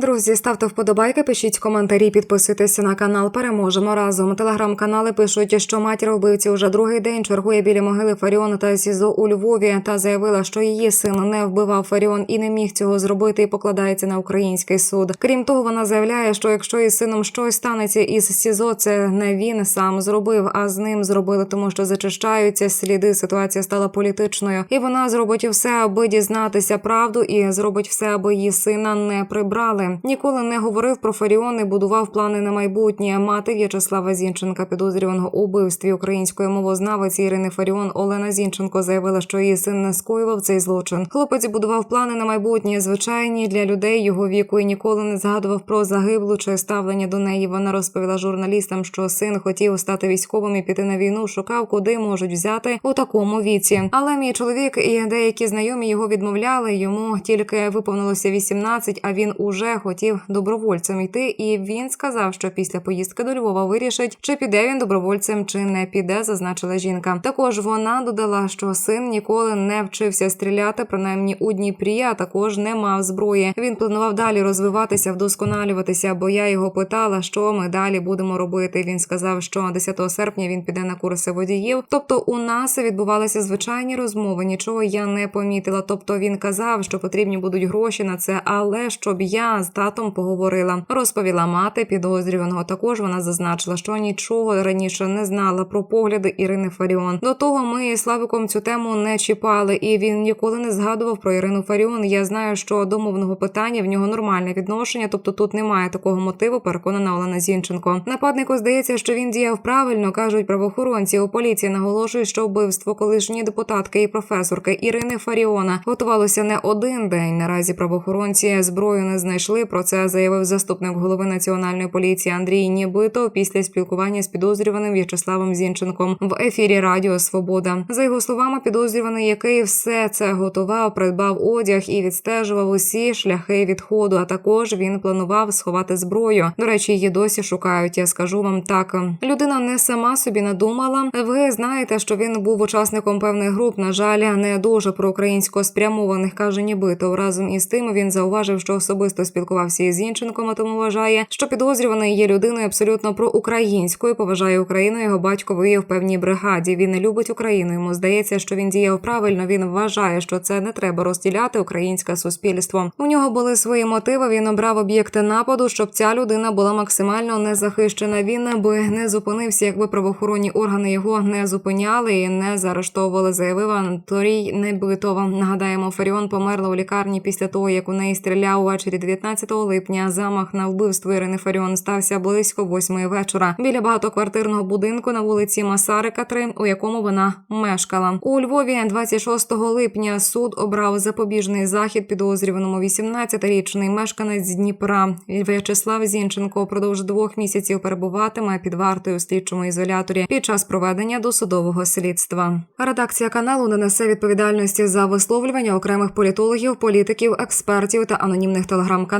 Друзі, ставте вподобайки, пишіть коментарі, підписуйтесь на канал. Переможемо разом. Телеграм-канали пишуть, що матір вбивці уже другий день чергує біля могили Фаріона та СІЗО у Львові та заявила, що її син не вбивав Фаріон і не міг цього зробити, і покладається на український суд. Крім того, вона заявляє, що якщо із сином щось станеться із СІЗО, це не він сам зробив, а з ним зробили, тому що зачищаються сліди. Ситуація стала політичною, і вона зробить все, аби дізнатися правду, і зробить все, аби її сина не прибрали. Ніколи не говорив про Фаріон і будував плани на майбутнє. Мати В'ячеслава Зінченка, підозрюваного у вбивстві української мовознавиці Ірини Фаріон Олена Зінченко заявила, що її син не скоював цей злочин. Хлопець будував плани на майбутнє, звичайні для людей його віку і ніколи не згадував про загиблу чи ставлення до неї. Вона розповіла журналістам, що син хотів стати військовим і піти на війну. Шукав, куди можуть взяти у такому віці. Але мій чоловік і деякі знайомі його відмовляли. Йому тільки виповнилося 18, а він уже хотів добровольцем йти. І він сказав, що після поїздки до Львова вирішить, чи піде він добровольцем, чи не піде, зазначила жінка. Також вона додала, що син ніколи не вчився стріляти, принаймні у Дніпрі, а також не мав зброї. Він планував далі розвиватися, вдосконалюватися. Бо я його питала, що ми далі будемо робити. Він сказав, що 10 серпня він піде на курси водіїв. Тобто, у нас відбувалися звичайні розмови. Нічого я не помітила. Тобто він казав, що потрібні будуть гроші на це, але щоб я татом поговорила, розповіла мати підозрюваного. Також вона зазначила, що нічого раніше не знала про погляди Ірини Фаріон. До того ми з Славиком цю тему не чіпали, і він ніколи не згадував про Ірину Фаріон. Я знаю, що до мовного питання в нього нормальне відношення, тобто тут немає такого мотиву. Переконана Олена Зінченко. Нападнику здається, що він діяв правильно, кажуть правоохоронці. У поліції наголошують, що вбивство колишньої депутатки і професорки Ірини Фаріона готувалося не один день. Наразі правоохоронці зброю не знайшли. Про це заявив заступник голови національної поліції Андрій Нібитов після спілкування з підозрюваним В'ячеславом Зінченком в ефірі Радіо Свобода. За його словами, підозрюваний, який все це готував, придбав одяг і відстежував усі шляхи відходу. А також він планував сховати зброю. До речі, її досі шукають. Я скажу вам так: людина не сама собі надумала. Ви знаєте, що він був учасником певних груп. На жаль, не дуже проукраїнсько спрямованих, каже Нібитов. Разом із тим він зауважив, що особисто спілкувався із Зінченком, а тому вважає, що підозрюваний є людиною абсолютно проукраїнською. Поважає Україну. Його батько воює в певній бригаді. Він не любить Україну. Йому здається, що він діяв правильно. Він вважає, що це не треба розділяти українське суспільство. У нього були свої мотиви. Він обрав об'єкти нападу, щоб ця людина була максимально незахищена. Він би не зупинився, якби правоохоронні органи його не зупиняли і не заарештовували. Заявив Анторій Небитова. Нагадаємо, Фаріон померла у лікарні після того, як у неї стріляв увечері 19 липня. Замах на вбивство Ірини Фаріон стався близько восьмої вечора біля багатоквартирного будинку на вулиці Масарика, 3, у якому вона мешкала. У Львові 26 липня суд обрав запобіжний захід підозрюваному 18-річний мешканець Дніпра В'ячеслав Зінченко впродовж двох місяців перебуватиме під вартою у слідчому ізоляторі під час проведення досудового слідства. Редакція каналу не несе відповідальності за висловлювання окремих політологів, політиків, експертів та анонімних телеграм-каналів.